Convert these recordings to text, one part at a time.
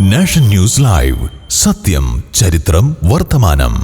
Nation news live. സത്യം ചരിത്രം വർത്തമാനം.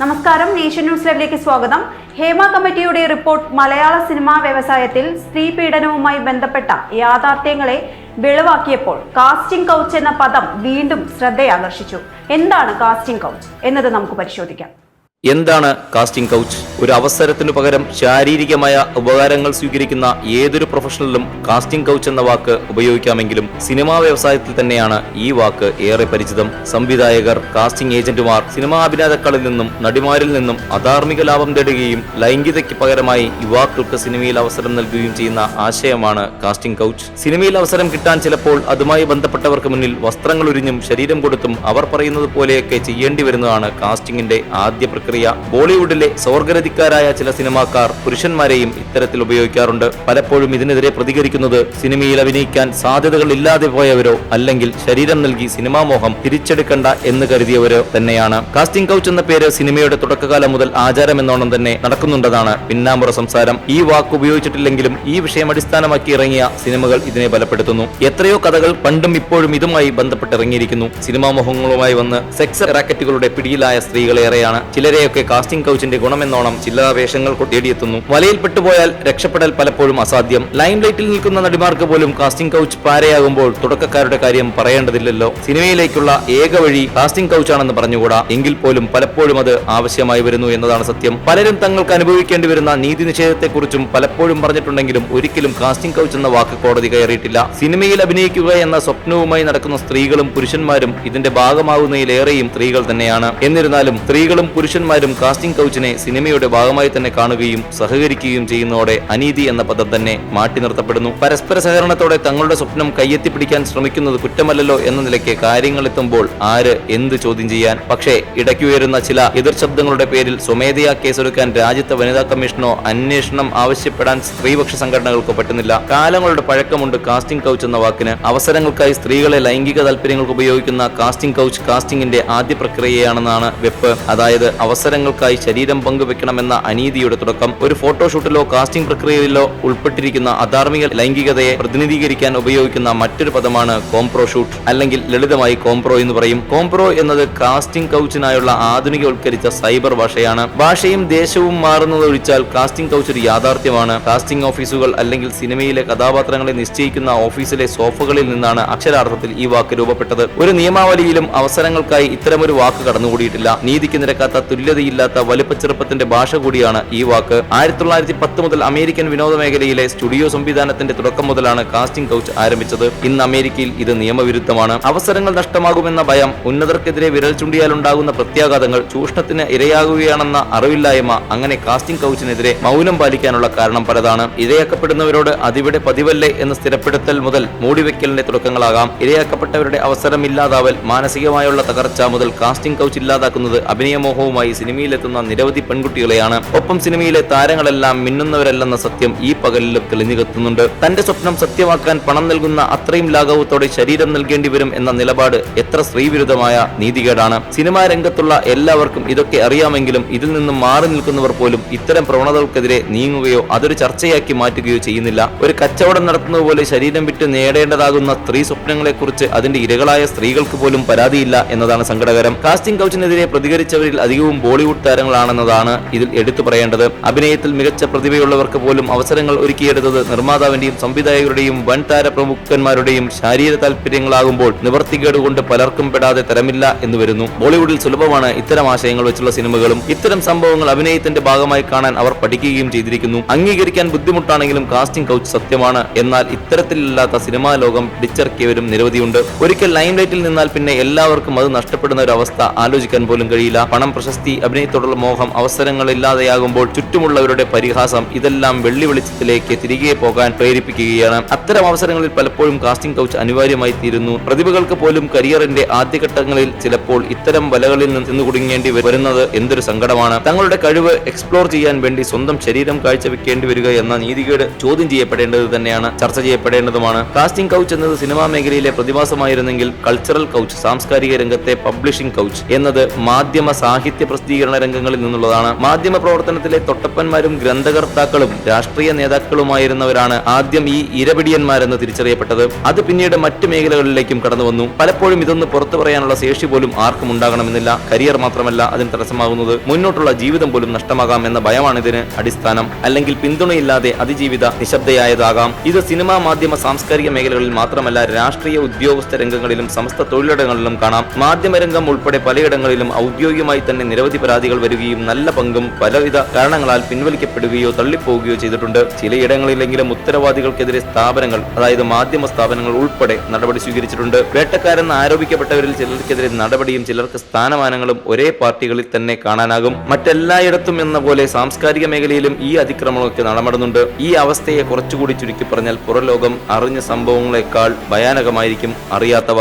നമസ്കാരം. നേഷൻ ന്യൂസ് ലൈവിലേക്ക് സ്വാഗതം. ഹേമ കമ്മിറ്റിയുടെ റിപ്പോർട്ട് മലയാള സിനിമാ വ്യവസായത്തിൽ സ്ത്രീ പീഡനവുമായി ബന്ധപ്പെട്ട യാഥാർത്ഥ്യങ്ങളെ വെളിവാക്കിയപ്പോൾ കാസ്റ്റിംഗ് കൗച്ച് എന്ന പദം വീണ്ടും ശ്രദ്ധയാകർഷിച്ചു. എന്താണ് കാസ്റ്റിംഗ് കൗച്ച്? എന്നത് നമുക്ക് പരിശോധിക്കാം. എന്താണ് കാസ്റ്റിംഗ് കൗച്ച് ഒരു അവസരത്തിനു പകരം ശാരീരികമായ ഉപകാരങ്ങൾ സ്വീകരിക്കുന്ന ഏതൊരു പ്രൊഫഷണലിലും കാസ്റ്റിംഗ് കൗച്ച് എന്ന വാക്ക് ഉപയോഗിക്കാമെങ്കിലും സിനിമാ വ്യവസായത്തിൽ തന്നെയാണ് ഈ വാക്ക് ഏറെ പരിചിതം. സംവിധായകർ കാസ്റ്റിംഗ് ഏജന്റുമാർ സിനിമാ അഭിനേതാക്കളിൽ നിന്നും നടിമാരിൽ നിന്നും അധാർമിക ലാഭം തേടുകയും ലൈംഗികതയ്ക്ക് പകരമായി യുവാക്കൾക്ക് സിനിമയിൽ അവസരം നൽകുകയും ചെയ്യുന്ന ആശയമാണ് കാസ്റ്റിംഗ് കൗച്ച് സിനിമയിൽ അവസരം കിട്ടാൻ ചിലപ്പോൾ അതുമായി ബന്ധപ്പെട്ടവർക്ക് മുന്നിൽ വസ്ത്രങ്ങൾ ഉരിഞ്ഞും ശരീരം കൊടുത്തും അവർ പറയുന്നത് പോലെയൊക്കെ ചെയ്യേണ്ടി വരുന്നതാണ് കാസ്റ്റിംഗിന്റെ ആദ്യ പ്രക്രിയ. ബോളിവുഡിലെ സ്വർഗരതിക്കാരായ ചില സിനിമാക്കാർ പുരുഷന്മാരെയും ഇത്തരത്തിൽ ഉപയോഗിക്കാറുണ്ട്. പലപ്പോഴും ഇതിനെതിരെ പ്രതികരിക്കുന്നത് സിനിമയിൽ അഭിനയിക്കാൻ സാധ്യതകൾ ഇല്ലാതെ പോയവരോ അല്ലെങ്കിൽ ശരീരം നൽകി സിനിമാ മോഹം തിരിച്ചെടുക്കണ്ട എന്ന് കരുതിയവരോ തന്നെയാണ്. കാസ്റ്റിംഗ് കൗച്ച് എന്ന പേര് സിനിമയുടെ തുടക്കകാലം മുതൽ ആചാരം എന്നോണം തന്നെ നടക്കുന്നുണ്ടെന്നാണ് പിന്നാമ്പുറ സംസാരം. ഈ വാക്ക് ഉപയോഗിച്ചിട്ടില്ലെങ്കിലും ഈ വിഷയം അടിസ്ഥാനമാക്കി ഇറങ്ങിയ സിനിമകൾ ഇതിനെ ബലപ്പെടുത്തുന്നു. എത്രയോ കഥകൾ പണ്ടും ഇപ്പോഴും ഇതുമായി ബന്ധപ്പെട്ട് ഇറങ്ങിയിരിക്കുന്നു സിനിമാ മോഹങ്ങളുമായി വന്ന് സെക്സ് റാക്കറ്റുകളുടെ പിടിയിലായ സ്ത്രീകളേറെയാണ്. ചിലരെയൊക്കെ കാസ്റ്റിംഗ് കൗച്ചിന്റെ ഗുണമെന്നോണം ചില്ലറ വേഷങ്ങൾ തേടിയെത്തുന്നു. വലയിൽ പെട്ടുപോയാൽ രക്ഷപ്പെടൽ പലപ്പോഴും അസാധ്യം. ലൈം ലൈറ്റിൽ നിൽക്കുന്ന നടിമാർക്ക് പോലും കാസ്റ്റിംഗ് കൗച്ച് പാരയാകുമ്പോൾ തുടക്കക്കാരുടെ കാര്യം പറയേണ്ടതില്ലല്ലോ. സിനിമയിലേക്കുള്ള ഏക വഴി കാസ്റ്റിംഗ് കൗച്ചാണെന്ന് പറഞ്ഞുകൂടാ. എങ്കിൽ പോലും പലപ്പോഴും അത് ആവശ്യമായി വരുന്നു എന്നതാണ് സത്യം. പലരും തങ്ങൾക്ക് അനുഭവിക്കേണ്ടി വരുന്ന നീതി നിഷേധത്തെക്കുറിച്ചും പലപ്പോഴും പറഞ്ഞിട്ടുണ്ടെങ്കിലും ഒരിക്കലും കാസ്റ്റിംഗ് കൗച്ച് എന്ന വാക്ക് കോടതി കയറിയിട്ടില്ല. സിനിമയിൽ അഭിനയിക്കുക എന്ന സ്വപ്നവുമായി നടക്കുന്ന സ്ത്രീകളും പുരുഷന്മാരും ഇതിന്റെ ഭാഗമാകുന്നതിലേറെയും സ്ത്രീകൾ തന്നെയാണ്. എന്നിരുന്നാലും സ്ത്രീകളും പുരുഷന്മാരും കാസ്റ്റിംഗ് കൗച്ചിനെ സിനിമയുടെ ഭാഗമായി തന്നെ കാണുകയും സഹകരിക്കുകയും ചെയ്യുന്നതോടെ അനീതി എന്ന പദം തന്നെ മാറ്റി നിർത്തപ്പെടുന്നു. പരസ്പര സഹകരണത്തോടെ തങ്ങളുടെ സ്വപ്നം കയ്യെത്തിപ്പിടിക്കാൻ ശ്രമിക്കുന്നത് കുറ്റമല്ലല്ലോ എന്ന നിലയ്ക്ക് കാര്യങ്ങൾ എത്തുമ്പോൾ ആര് എന്ത് ചോദ്യം ചെയ്യാൻ? പക്ഷേ ഇടയ്ക്കുയരുന്ന ചില എതിർ ശബ്ദങ്ങളുടെ പേരിൽ സ്വമേധയാ കേസെടുക്കാൻ രാജ്യത്തെ വനിതാ കമ്മീഷനോ അന്വേഷണം ആവശ്യപ്പെടാൻ സ്ത്രീപക്ഷ സംഘടനകൾക്കോ പറ്റുന്നില്ല. കാലങ്ങളുടെ പഴക്കമുണ്ട് കാസ്റ്റിംഗ് കൗച്ച് എന്ന വാക്കിന്. അവസരങ്ങൾക്കായി സ്ത്രീകളെ ലൈംഗിക താല്പര്യങ്ങൾക്ക് ഉപയോഗിക്കുന്ന കാസ്റ്റിംഗ് കൗച്ച് കാസ്റ്റിംഗിന്റെ ആദ്യ പ്രക്രിയയാണെന്നാണ് വെപ്പ്. അതായത് അവസരങ്ങൾക്കായി ശരീരം പങ്കുവെക്കണമെന്ന അനീതിയുടെ തുടക്കം ഒരു ഫോട്ടോഷൂട്ടിലോ കാസ്റ്റിംഗ് പ്രക്രിയയിലോ ഉൾപ്പെട്ടിരിക്കുന്ന അധാർമിക ലൈംഗികതയെ പ്രതിനിധീകരിക്കാൻ ഉപയോഗിക്കുന്ന മറ്റൊരു പദമാണ് കോംപ്രോ ഷൂട്ട് അല്ലെങ്കിൽ ലളിതമായി കോംപ്രോ എന്ന് പറയും. കോംപ്രോ എന്നത് കാസ്റ്റിംഗ് കൗച്ചിനായുള്ള ആധുനികവൽക്കരിച്ച സൈബർ ഭാഷയാണ്. ഭാഷയും ദേശവും മാറുന്നത് ഒഴിച്ചാൽ കാസ്റ്റിംഗ് കൗച്ച് ഒരു യാഥാർത്ഥ്യമാണ്. കാസ്റ്റിംഗ് ഓഫീസുകൾ അല്ലെങ്കിൽ സിനിമയിലെ കഥാപാത്രങ്ങളെ നിശ്ചയിക്കുന്ന ഓഫീസിലെ സോഫകളിൽ നിന്നാണ് അക്ഷരാർത്ഥത്തിൽ ഈ വാക്ക് രൂപപ്പെട്ടത്. ഒരു നിയമാവലിയിലും അവസരങ്ങൾക്കായി ഇത്തരമൊരു വാക്ക് കടന്നുകൂടിയിട്ടില്ല. നീതിക്ക് നിരക്കാത്ത തുല്യതയില്ലാത്ത വലുപ്പച്ചെറുപ്പത്തിന്റെ ഭാഷ കൂടിയാണ് ഈ വാക്ക്. ആയിരത്തി തൊള്ളായിരത്തി പത്ത് മുതൽ അമേരിക്കൻ വിനോദ മേഖലയിലെ സ്റ്റുഡിയോ സംവിധാനത്തിന്റെ തുടക്കം മുതലാണ് കാസ്റ്റിംഗ് കൗച്ച് ആരംഭിച്ചത്. ഇന്ന് അമേരിക്കയിൽ ഇത് നിയമവിരുദ്ധമാണ്. അവസരങ്ങൾ നഷ്ടമാകുമെന്ന ഭയം ഉന്നതർക്കെതിരെ വിരൽ ചൂണ്ടിയാലുണ്ടാകുന്ന പ്രത്യാഘാതങ്ങൾ ചൂഷണത്തിന് ഇരയാകുകയാണെന്ന അറിവില്ലായ്മ അങ്ങനെ കാസ്റ്റിംഗ് കൗച്ചിനെതിരെ മൗനം പാലിക്കാനുള്ള കാരണം പലതാണ്. ഇരയാക്കപ്പെടുന്നവരോട് അതിവിടെ പതിവല്ലേ എന്ന് സ്ഥിരപ്പെടുത്തൽ മുതൽ മൂടിവെക്കലിന്റെ തുടക്കങ്ങളാകാം. ഇരയാക്കപ്പെട്ടവരുടെ അവസരം ഇല്ലാതാവൽ മാനസികമായുള്ള തകർച്ച മുതൽ കാസ്റ്റിംഗ് കൗച്ച് ഇല്ലാതാക്കുന്നത് അഭിനയമോഹവുമായി സിനിമയിലെത്തുന്ന നിരവധി പെൺകുട്ടികളെയാണ്. ഒപ്പം സിനിമയിലെ താരങ്ങളെല്ലാം മിന്നുന്നവരല്ലെന്ന സത്യം ഈ പകലിലും തെളിഞ്ഞുകെത്തുന്നുണ്ട് തന്റെ സ്വപ്നം സത്യമാക്കാൻ പണം നൽകുന്ന അത്രയും ലാഘവത്തോടെ ശരീരം നൽകേണ്ടി വരും എന്ന നിലപാട് എത്ര സ്ത്രീവിരുദ്ധമായ നീതികേടാണ്. സിനിമാ രംഗത്തുള്ള എല്ലാവർക്കും ഇതൊക്കെ അറിയാമെങ്കിലും ഇതിൽ നിന്നും മാറി നിൽക്കുന്നവർ പോലും ഇത്തരം പ്രവണതകൾക്കെതിരെ നീങ്ങുകയോ അതൊരു ചർച്ചയാക്കി മാറ്റുകയോ ചെയ്യുന്നില്ല. ഒരു കച്ചവടം നടത്തുന്നത് പോലെ ശരീരം വിട്ട് നേടേണ്ടതാകുന്ന സ്ത്രീ സ്വപ്നങ്ങളെക്കുറിച്ച് അതിന്റെ ഇരകളായ സ്ത്രീകൾക്ക് പോലും പരാതിയില്ല എന്നതാണ് സങ്കടകരം. കാസ്റ്റിംഗ് കൗച്ചിനെതിരെ പ്രതികരിച്ചവരിൽ അധികവും ബോളിവുഡ് താരങ്ങളാണെന്നതാണ് ഇതിൽ എടുത്തു പറയേണ്ടത്. അഭിനയത്തിൽ മികച്ച പ്രതിഭയുള്ളവർക്ക് പോലും അവസരങ്ങൾ ഒരുക്കിയെടുത്തത് നിർമ്മാതാവിന്റെയും സംവിധായകരുടെയും വൻ താര പ്രമുഖന്മാരുടെയും ശാരീര താല്പര്യങ്ങളാകുമ്പോൾ നിവർത്തികേട് കൊണ്ട് പലർക്കും പെടാതെ തരമില്ല എന്ന് വരുന്നു. ബോളിവുഡിൽ സുലഭമാണ് ഇത്തരം ആശയങ്ങൾ വെച്ചുള്ള സിനിമകളും ഇത്തരം സംഭവങ്ങൾ അഭിനയത്തിന്റെ ഭാഗമായി കാണാൻ അവർ പഠിക്കുകയും ചെയ്തിരിക്കുന്നു. അംഗീകരിക്കാൻ ബുദ്ധിമുട്ടാണെങ്കിലും കാസ്റ്റിംഗ് കൗച്ച് സത്യമാണ്. എന്നാൽ ഇത്തരത്തിലില്ലാത്ത സിനിമാ ലോകം പിടിച്ചിറക്കിയവരും നിരവധിയുണ്ട്. ഒരിക്കൽ ലൈം ലൈറ്റിൽ നിന്നാൽ പിന്നെ എല്ലാവർക്കും അത് നഷ്ടപ്പെടുന്ന ഒരു അവസ്ഥ ആലോചിക്കാൻ പോലും കഴിയില്ല. പണം പ്രശസ്തി അഭിനയത്തോടുള്ള മോഹം അവസരങ്ങളില്ലാതെയാകുമ്പോൾ ചുറ്റുമുള്ളവരുടെ പരിഹാസം ഇതെല്ലാം വെള്ളി വെളിച്ചത്തിലേക്ക് തിരികെ പോകാൻ പ്രേരിപ്പിക്കുകയാണ്. അത്തരം അവസരങ്ങളിൽ പലപ്പോഴും കാസ്റ്റിംഗ് കൗച്ച് അനിവാര്യമായി തീരുന്നു. പ്രതിഭകൾക്ക് പോലും കരിയറിന്റെ ആദ്യഘട്ടങ്ങളിൽ ചിലപ്പോൾ ഇത്തരം വലകളിൽ നിന്ന് കുടുങ്ങേണ്ടി വരുന്നത് എന്തൊരു സങ്കടമാണ്. തങ്ങളുടെ കഴിവ് എക്സ്പ്ലോർ ചെയ്യാൻ വേണ്ടി സ്വന്തം ശരീരം കാഴ്ചവെക്കേണ്ടി വരിക എന്ന നീതികേട് ചോദ്യം ചെയ്യപ്പെടേണ്ടത് തന്നെയാണ് ചർച്ച ചെയ്യപ്പെടേണ്ടതുമാണ്. കാസ്റ്റിംഗ് കൗച്ച് എന്നത് സിനിമാ മേഖലയിലെ പ്രതിഭാസമായിരുന്നെങ്കിൽ കൾച്ചറൽ കൗച്ച് സാംസ്കാരിക രംഗത്തെ പബ്ലിഷിംഗ് കൗച്ച് എന്നത് മാധ്യമ സാഹിത്യ പ്രസിദ്ധീകരണ രംഗങ്ങളിൽ നിന്നുള്ളതാണ്. മാധ്യമ പ്രവർത്തനത്തിലെ തൊട്ടപ്പന്മാരും ഗ്രന്ഥകർത്താക്കളും രാഷ്ട്രീയ നേതാക്കളുമായിരുന്നവരാണ് ആദ്യം ഈ ഇരപിടിയന്മാരെന്ന് തിരിച്ചറിയപ്പെട്ടത്. അത് പിന്നീട് മറ്റു മേഖലകളിലേക്കും കടന്നു വന്നു പലപ്പോഴും ഇതൊന്ന് പുറത്തു പറയാനുള്ള ശേഷി പോലും ആർക്കും ഉണ്ടാകണമെന്നില്ല. കരിയർ മാത്രമല്ല അതിന് തടസ്സമാകുന്നത്. മുന്നോട്ടുള്ള ജീവിതം പോലും നഷ്ടമാകാം എന്ന ഭയമാണ് ഇതിന് അടിസ്ഥാനം. അല്ലെങ്കിൽ പിന്തുണയില്ലാതെ അതിജീവിത നിശബ്ദയായതാകാം. ഇത് സിനിമാ മാധ്യമ സാംസ്കാരിക മേഖലകളിൽ മാത്രമല്ല രാഷ്ട്രീയ ഉദ്യോഗസ്ഥ രംഗങ്ങളിലും സമസ്ത തൊഴിലിടങ്ങളിലും കാണാം. മാധ്യമരംഗം ഉൾപ്പെടെ പലയിടങ്ങളിലും ഔദ്യോഗികമായി തന്നെ നിരവധി പരാതികൾ വരികയും നല്ല പങ്കും പലവിധ കാരണങ്ങളാൽ പിൻവലിക്കപ്പെടുകയോ തള്ളിപ്പോവുകയോ ചെയ്തിട്ടുണ്ട്. ചിലയിടങ്ങളിലെങ്കിലും ഉത്തരവാദികൾക്കെതിരെ സ്ഥാപനങ്ങൾ അതായത് മാധ്യമ സ്ഥാപനങ്ങൾ ഉൾപ്പെടെ നടപടി സ്വീകരിച്ചിട്ടുണ്ട്. വേട്ടക്കാരെന്ന് ആരോപിക്കപ്പെട്ടവരിൽ ചിലർക്കെതിരെ നടപടിയും ചിലർക്ക് സ്ഥാനമാനങ്ങളും ഒരേ പാർട്ടികളിൽ തന്നെ കാണാനാകും. മറ്റെല്ലായിടത്തും എന്ന പോലെ സാംസ്കാരിക മേഖലയിലും ഈ അതിക്രമങ്ങളൊക്കെ നടമടുന്നുണ്ട് ഈ അവസ്ഥയെ കുറച്ചുകൂടി ചുരുക്കി പറഞ്ഞാൽ പുറലോകം അറിഞ്ഞ സംഭവങ്ങളെക്കാൾ ഭയാനകമായിരിക്കും അറിയാത്തവ.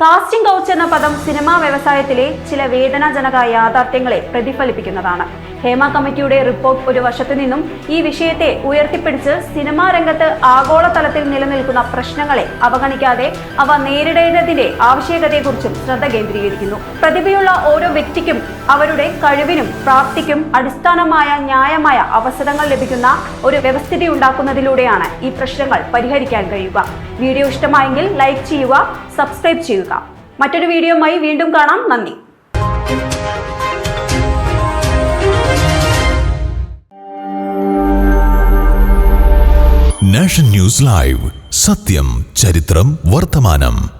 കാസ്റ്റിംഗ് കൗച്ച് എന്ന പദം സിനിമാ വ്യവസായത്തിലെ ചില വേദനാജനക യാഥാർത്ഥ്യങ്ങളെ പ്രതിഫലിപ്പിക്കുന്നതാണ്. ഹേമ കമ്മിറ്റിയുടെ റിപ്പോർട്ട് ഒരു വശത്തു നിന്നും ഈ വിഷയത്തെ ഉയർത്തിപ്പിടിച്ച് സിനിമാ രംഗത്ത് ആഗോളതലത്തിൽ നിലനിൽക്കുന്ന പ്രശ്നങ്ങളെ അവഗണിക്കാതെ അവ നേരിടേണ്ടതിന്റെ ആവശ്യകതയെക്കുറിച്ചും ശ്രദ്ധ കേന്ദ്രീകരിക്കുന്നു. പ്രതിഭയുള്ള ഓരോ വ്യക്തിക്കും അവരുടെ കഴിവിനും പ്രാപ്തിക്കും അടിസ്ഥാനമായ ന്യായമായ അവസരങ്ങൾ ലഭിക്കുന്ന ഒരു വ്യവസ്ഥിതി ഉണ്ടാക്കുന്നതിലൂടെയാണ് ഈ പ്രശ്നങ്ങൾ പരിഹരിക്കാൻ കഴിയുക. വീഡിയോ ഇഷ്ടമായെങ്കിൽ ലൈക്ക് ചെയ്യുക സബ്സ്ക്രൈബ് ചെയ്യുക. മറ്റൊരു വീഡിയോയുമായി വീണ്ടും കാണാം. നന്ദി. Nation news live. സത്യം ചരിത്രം വർത്തമാനം.